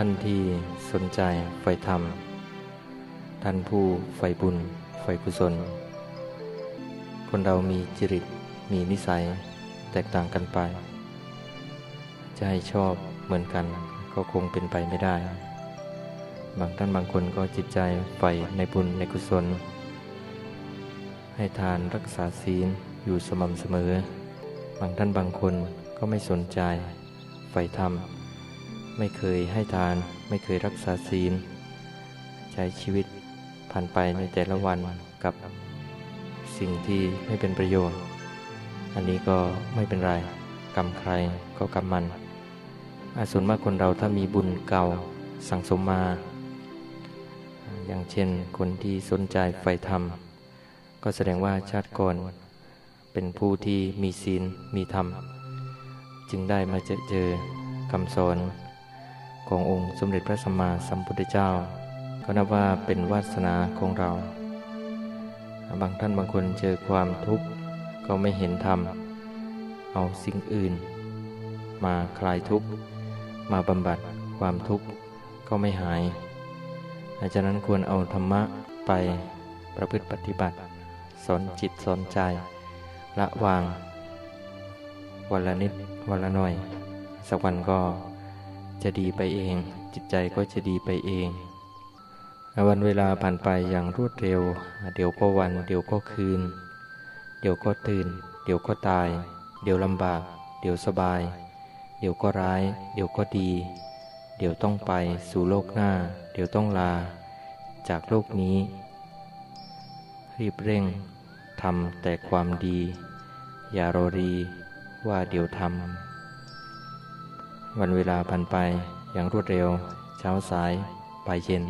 ท่านที่สนใจใฝ่ธรรมท่านผู้ใฝ่บุญใฝ่กุศล คนเรามีจริตมีนิสัยแตกต่างกันไป จะให้ชอบเหมือนกันก็คงเป็นไปไม่ได้ บางท่านบางคนก็จิตใจใฝ่ในบุญในกุศล ให้ทานรักษาศีลอยู่สม่ำเสมอ บางท่านบางคนก็ไม่สนใจใฝ่ธรรม ไม่เคยให้ทาน ไม่เคยรักษาศีล ใช้ชีวิตผ่านไปในแต่ละวันกับสิ่งที่ไม่เป็นประโยชน์ อันนี้ก็ไม่เป็นไร กรรมใครก็กรรมมัน อาส่วนมากคนเราถ้ามีบุญเก่าสั่งสมมา อย่างเช่นคนที่สนใจใฝ่ธรรม ก็แสดงว่าชาติก่อนเป็นผู้ที่มีศีลมีธรรม จึงได้มาเจอเจอคำสอน ขององค์สมเด็จพระสัมมาสัมพุทธเจ้า ก็นับว่าเป็นวาสนาของเรา บางท่านบางคนเจอความทุกข์ก็ไม่เห็นธรรม เอาสิ่งอื่น มาคลายทุกข์ มาบำบัดความทุกข์ก็ไม่หายดังนั้นควรเอาธรรมะไปประพฤติปฏิบัติ สอนจิตสอนใจ ละวาง วันละนิดวันละหน่อย สักวันก็ จะดีไปเอง จิตใจก็จะดีไปเองวันเวลาผ่านไปอย่างรวดเร็ว เดี๋ยวก็วัน เดี๋ยวก็คืน เดี๋ยวก็ตื่น เดี๋ยวก็ตาย เดี๋ยวลำบาก เดี๋ยวสบาย เดี๋ยวก็ร้าย เดี๋ยวก็ดี เดี๋ยวต้องไปสู่โลกหน้า เดี๋ยวต้องลา จากโลกนี้ รีบเร่งทำแต่ความดี อย่ารอรีว่าเดี๋ยวทำ วันเวลาผ่านไปอย่างรวดเร็ว เช้าสายปลายเย็น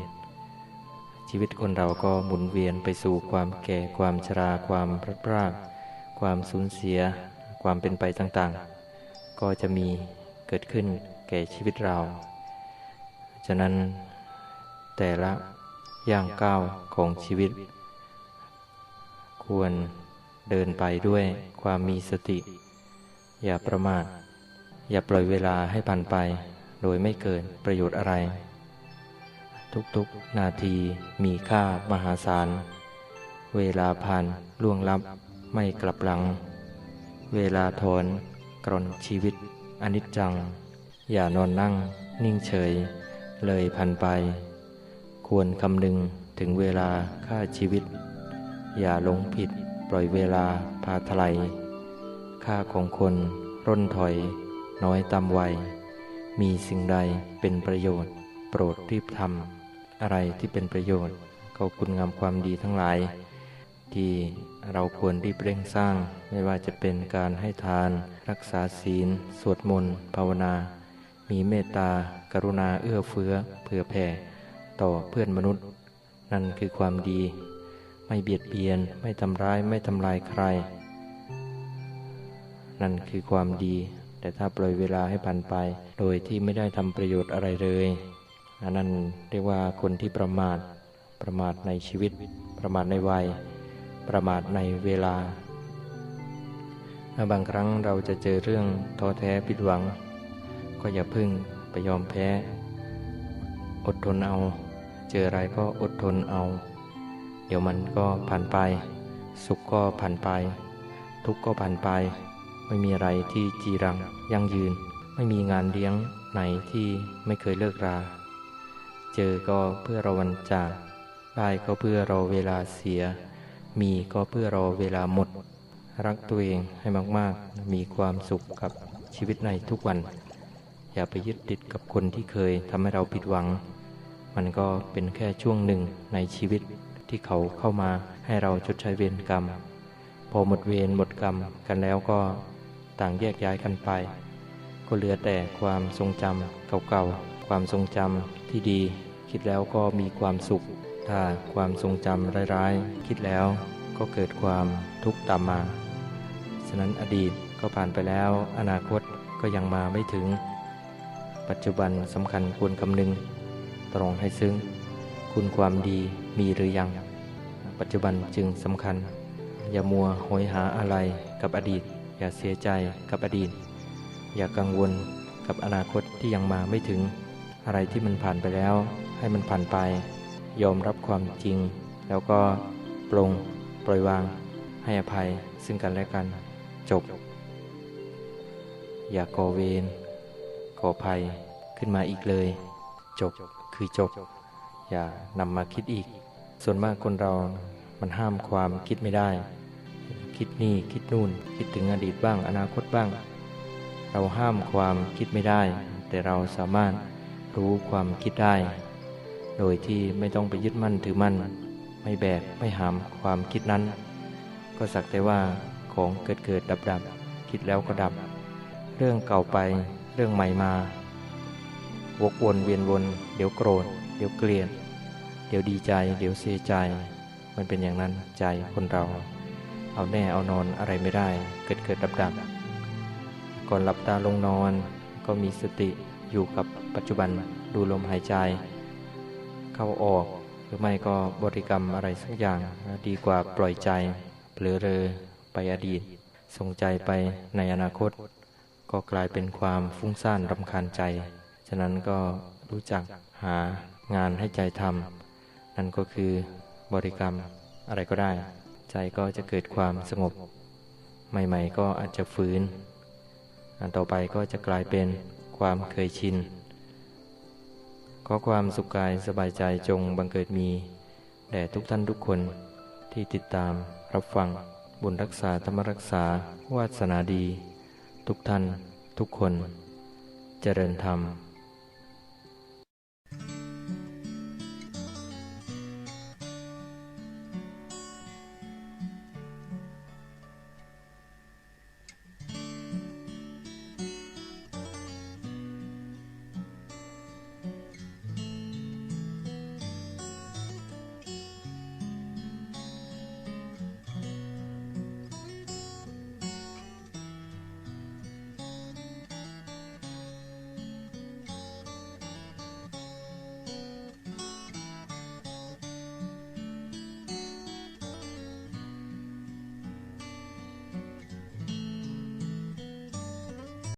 ชีวิตคนเราก็หมุนเวียนไปสู่ความแก่ความชราความพลัดพราก ความสูญเสีย ความเป็นไปต่างๆ ก็จะมีเกิดขึ้นแก่ชีวิตเรา ฉะนั้นแต่ละย่างก้าวของชีวิต ควรเดินไปด้วยความมีสติ อย่าประมาท อย่าปล่อยเวลาให้ผ่านไป โดยไม่เกิดประโยชน์อะไร ทุกๆ นาทีมีค่ามหาศาล เวลาผ่านล่วงลับไม่กลับหลัง เวลาถอนกรนชีวิตอนิจจัง อย่านอนนั่ง นิ่งเฉย เลยผ่านไป ควรคำนึงถึงเวลาค่าชีวิต อย่าลงผิดปล่อยเวลาพาทลายค่าของคนร่นถอย น้อยตามวัย มีสิ่งใดเป็นประโยชน์ โปรดรีบทำอะไรที่เป็นประโยชน์ก็คุณงามความดีทั้งหลาย ที่เราควรรีบเร่งสร้าง ไม่ว่าจะเป็นการให้ทาน รักษาศีล สวดมนต์ภาวนา มีเมตตา กรุณาเอื้อเฟื้อเผื่อแผ่ ต่อเพื่อนมนุษย์ นั่นคือความดี ไม่เบียดเบียน ไม่ทำร้ายไม่ทำลายใคร นั่นคือความดี แต่ถ้าปล่อยเวลาให้ผ่านไป โดยที่ไม่ได้ทำประโยชน์อะไรเลยอันนั้นเรียกว่าคนที่ประมาท ประมาทในชีวิต ประมาทในวัย ประมาทในเวลา บางครั้งเราจะเจอเรื่องท้อแท้ผิดหวัง ก็อย่าพึ่งไปยอมแพ้ อดทนเอา เจออะไรก็อดทนเอา เดี๋ยวมันก็ผ่านไป สุขก็ผ่านไป ทุกข์ก็ผ่านไป ไม่มีอะไรที่จีรังยั่งยืน ไม่มีงานเลี้ยงไหนที่ไม่เคยเลิกรา เจอก็เพื่อเราวันจากได้ก็เพื่อรอเวลาเสีย มีก็เพื่อรอเวลาหมด รักตัวเองให้มากๆ มีความสุขกับชีวิตในทุกวัน อย่าไปยึดติดกับคนที่เคยทำให้เราผิดหวัง มันก็เป็นแค่ช่วงหนึ่งในชีวิตที่เขาเข้ามาให้เราชดใช้เวรกรรม พอหมดเวรหมดกรรมกันแล้วก็ ต่างแยกย้ายกันไป ก็เหลือแต่ความทรงจำเก่าๆ ความทรงจำที่ดี คิดแล้วก็มีความสุข ถ้าความทรงจำร้ายๆ คิดแล้วก็เกิดความทุกข์ตามมา ฉะนั้นอดีตก็ผ่านไปแล้ว อนาคตก็ยังมาไม่ถึง ปัจจุบันสำคัญควรคำนึง ตรองให้ซึ้ง คุณความดีมีหรือยัง ปัจจุบันจึงสำคัญ อย่ามัวโหยหาอะไรกับอดีต อย่าเสียใจกับอดีต อย่ากังวลกับอนาคตที่ยังมาไม่ถึง อะไรที่มันผ่านไปแล้ว ให้มันผ่านไป ยอมรับความจริง แล้วก็ปลงปล่อยวาง ให้อภัยซึ่งกันและกัน จบ อย่าก่อเวรก่อภัยขึ้นมาอีกเลย จบคือจบ อย่านำมาคิดอีก ส่วนมากคนเรามันห้ามความคิดไม่ได้ คิดนี่คิดนู่น คิดถึงอดีตบ้าง อนาคตบ้าง เราห้ามความคิดไม่ได้ แต่เราสามารถรู้ความคิดได้ โดยที่ไม่ต้องไปยึดมั่นถือมั่น ไม่แบกไม่หามความคิดนั้น ก็สักแต่ว่าของเกิดเกิดดับดับคิดแล้วก็ดับ เรื่องเก่าไปเรื่องใหม่มา วกวนเวียนวน เดี๋ยวโกรธ เดี๋ยวเกลียด เดี๋ยวดีใจ เดี๋ยวเสียใจ มันเป็นอย่างนั้นใจคนเรา เอาแน่เอานอนอะไรไม่ได้ เกิดเกิดดับดับก่อนหลับตาลงนอน ก็มีสติอยู่กับปัจจุบันดูลมหายใจ เข้าออกหรือไม่ก็บริกรรมอะไรสักอย่างดีกว่าปล่อยใจเผลอเรอไปอดีตส่งใจไปในอนาคต ก็กลายเป็นความฟุ้งซ่านรำคาญใจ ฉะนั้นก็รู้จักหางานให้ใจทำนั่นก็คือบริกรรมอะไรก็ได้ ใจก็จะเกิดความสงบ ใหม่ ๆ ก็อาจจะฝืน อันต่อไปก็จะกลายเป็นความเคยชิน ขอความสุขกายสบายใจจงบังเกิดมี แด่ทุกท่านทุกคนที่ติดตามรับฟังบุญรักษาธรรมรักษาวาสนาดี ทุกท่านทุกคน เจริญธรรม